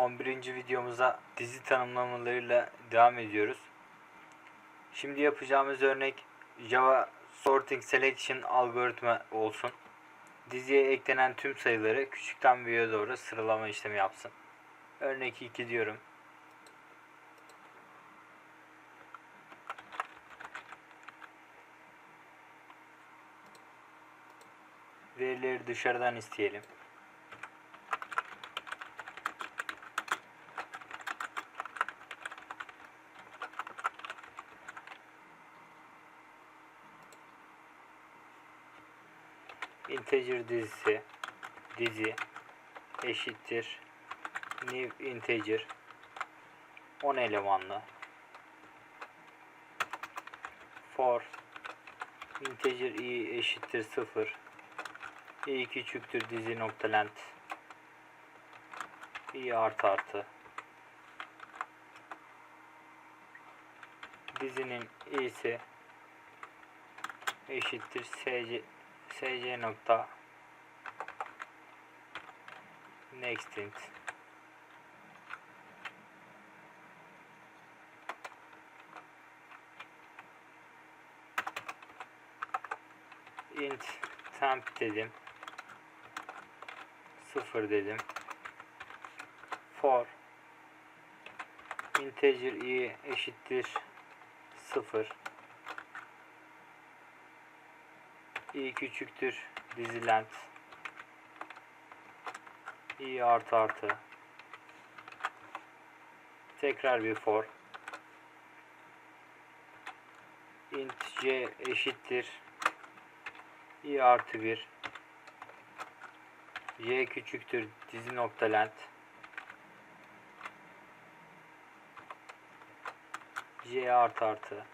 11. videomuza dizi tanımlamalarıyla devam ediyoruz. Şimdi yapacağımız örnek Java Sorting Selection algoritma olsun. Diziye eklenen tüm sayıları küçükten büyüğe doğru sıralama işlemi yapsın. Örnek 2 diyorum. Verileri dışarıdan isteyelim. İnteger dizisi dizi eşittir new integer 10 elemanlı. For integer i eşittir 0 i küçüktür dizi nokta length i artı artı. Dizinin i'si eşittir sc sc nokta next int int temp dedim. 0 dedim. For. İnteger i eşittir 0 i küçüktür dizi length i artı artı. Tekrar bir for. İnt c eşittir. İ artı 1 y küçüktür dizi nokta length c artı artı.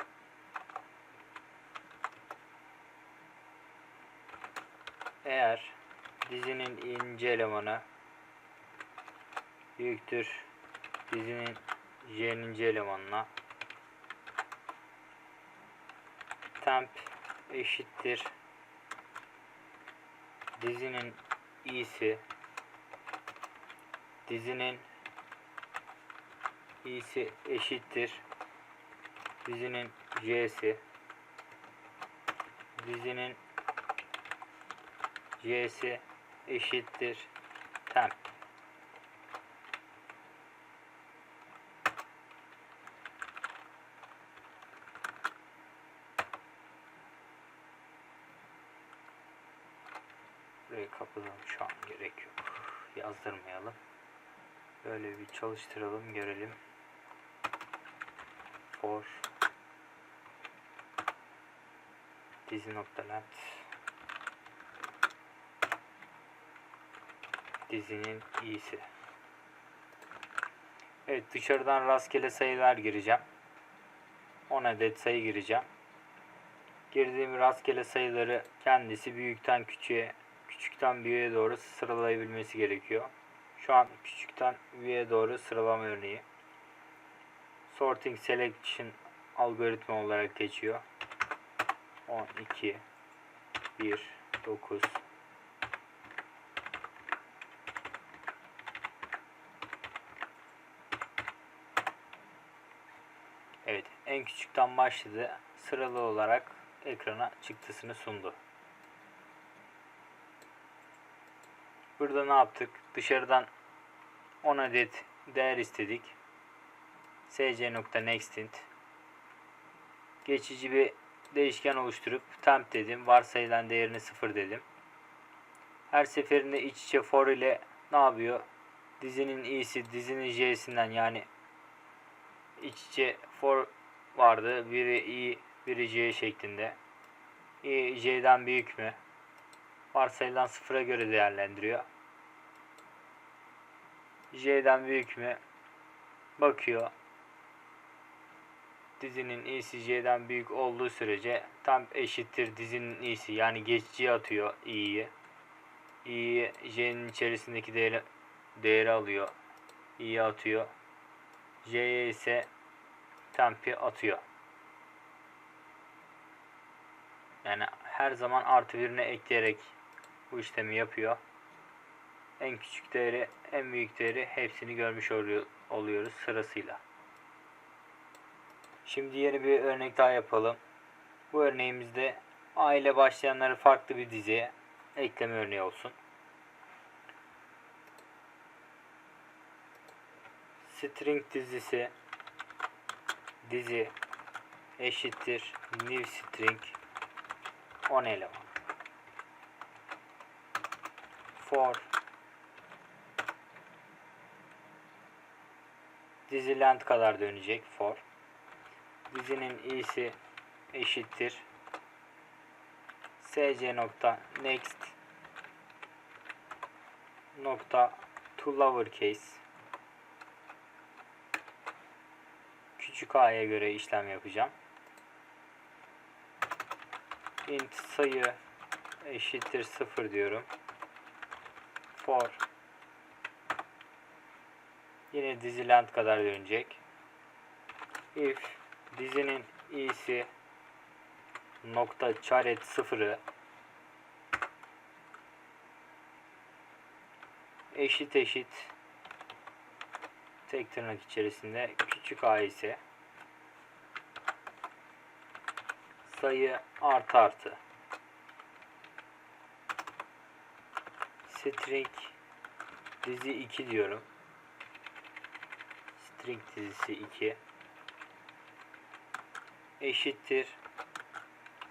Eğer dizinin ince elemanı büyüktür. Dizinin j'nin ince elemanına. Temp eşittir. Dizinin i'si dizinin i'si eşittir. Dizinin j'si dizinin y'si eşittir. Temp Kapatalım şu an gerek yok. Yazdırmayalım. Böyle bir çalıştıralım görelim. For dizi nokta length dizinin iyisi. Evet dışarıdan rastgele sayılar gireceğim. 10 adet sayı gireceğim. Girdiğim rastgele sayıları kendisi büyükten küçüğe, küçükten büyüğe doğru sıralayabilmesi gerekiyor. Şu an küçükten büyüğe doğru sıralama örneği. Sorting Selection algoritma olarak geçiyor. 12 1 9 Evet, en küçükten başladı. Sıralı olarak ekrana çıktısını sundu. Burada ne yaptık? Dışarıdan 10 adet değer istedik. sc.nextInt Geçici bir değişken oluşturup temp dedim. Varsayılan değerini 0 dedim. Her seferinde iç içe for ile ne yapıyor? Dizinin i'si dizinin j'sinden yani iç içe for vardı. Biri i, biri c şeklinde. i c'den büyük mü? Varsayılan sıfıra göre değerlendiriyor. j'den büyük mü? Bakıyor. Dizinin i'si j'den büyük olduğu sürece tam eşittir dizinin i'si yani geçici atıyor i'yi. i'yi j'nin içerisindeki değeri, değeri alıyor. i'yi atıyor. j'ye ise tempi atıyor. Yani her zaman artı birine ekleyerek bu işlemi yapıyor. en küçük değeri, en büyük değeri hepsini görmüş oluyor, oluyoruz sırasıyla. Şimdi yeni bir örnek daha yapalım. Bu örneğimizde A ile başlayanları farklı bir diziye ekleme örneği olsun. String dizisi dizi eşittir new string 10 eleman. For dizi length kadar dönecek for. Dizinin i'si eşittir sc nokta next nokta to lowercase küçük a'ya göre işlem yapacağım. int sayı eşittir 0 diyorum. For yine dizi length kadar dönecek. If dizinin i'si nokta çaret sıfırı. Eşit eşit tek tırnak içerisinde küçük a ise sayı artı artı string dizi 2 diyorum. String dizisi 2 eşittir.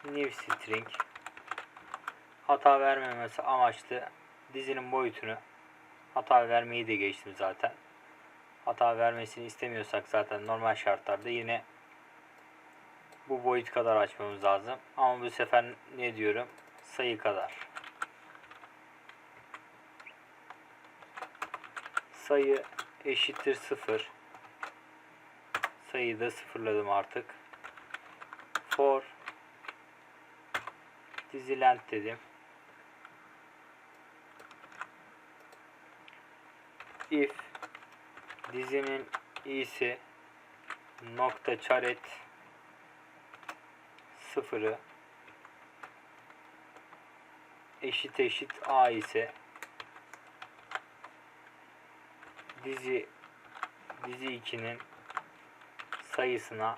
New string. Hata vermemesi amaçlı dizinin boyutunu hata vermeyi de geçtim zaten. Hata vermesini istemiyorsak zaten normal şartlarda yine bu boyut kadar açmamız lazım. Ama bu sefer ne diyorum? Sayı kadar sayı eşittir 0 sayıyı da sıfırladım artık. For. Diziland dedim. If. Dizinin i'si nokta çaret sıfırı eşit eşit a ise dizi dizi 2'nin sayısına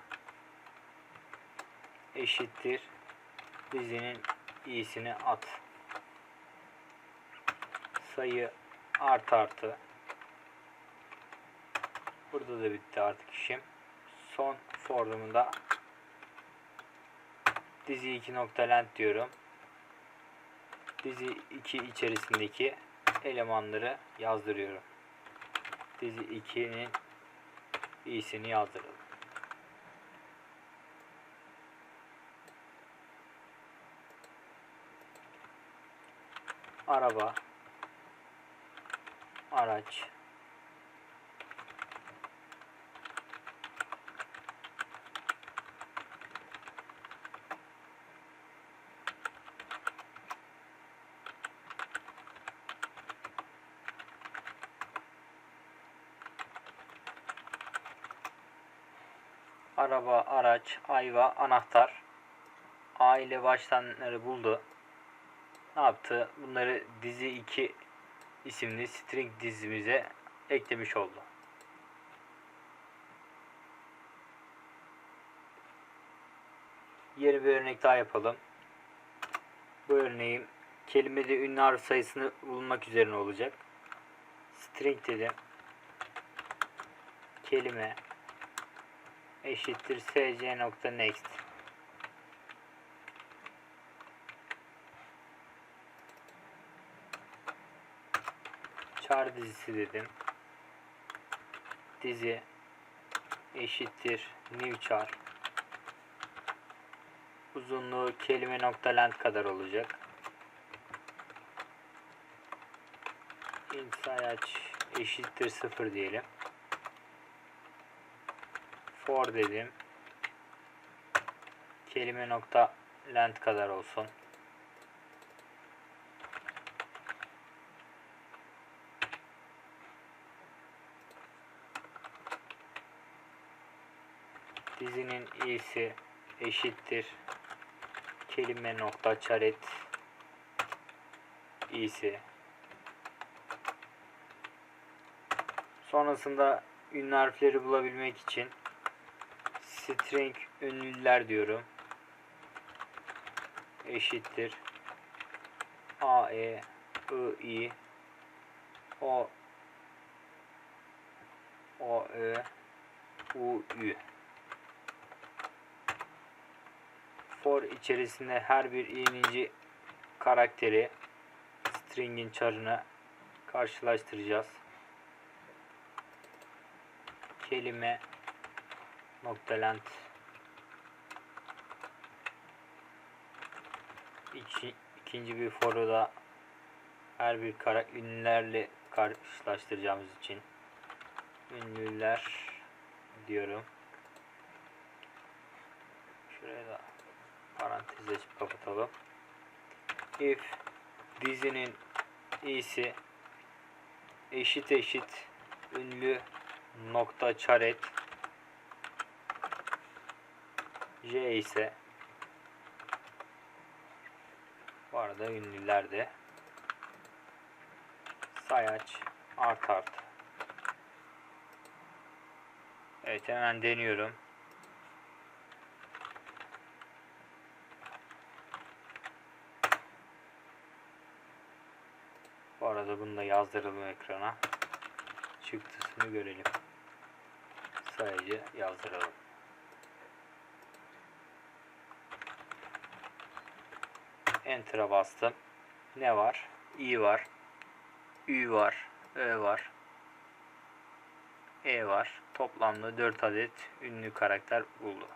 eşittir dizinin iyisini at. Sayı artı artı. Burada da bitti artık işim. Son formunda dizi 2 nokta diyorum. Dizi 2 içerisindeki elemanları yazdırıyorum. Dizi 2'nin iyisini yazdıralım. araba araç araba, araç, ayva, anahtar. A ile buldu ne yaptı? Bunları dizi 2 isimli string dizimize eklemiş oldu. Yeni bir örnek daha yapalım. Bu örneğim kelimede ünlü harf sayısını bulmak üzerine olacak. String dedim. Kelime eşittir sc.next Char dizisi dedim. Dizi eşittir new char. Uzunluğu kelime nokta length kadar olacak. int sayaç eşittir 0 diyelim. For dedim. Kelime nokta length kadar olsun. dizinin i'si eşittir kelime nokta çaret i'si Sonrasında ünlü harfleri bulabilmek için string ünlüler diyorum. Eşittir. A, E, I, I, O, O, Ö, U, Ü. For içerisinde her bir inici karakteri string'in çarına karşılaştıracağız. Kelime noktalent İki, ikinci bir foru da her bir kara ünlülerle karşılaştıracağımız için ünlüler diyorum. Şuraya da parantez açıp kapatalım. If dizinin iyisi eşit eşit ünlü nokta çaret J ise bu arada ünlüler de sayaç art art Evet hemen deniyorum. Bu arada bunu da yazdıralım ekrana. Çıktısını görelim. Sayacı yazdıralım. Enter'a bastım. Ne var? i var. Ü var. Ö var. E var. Toplamda 4 adet ünlü karakter buldu.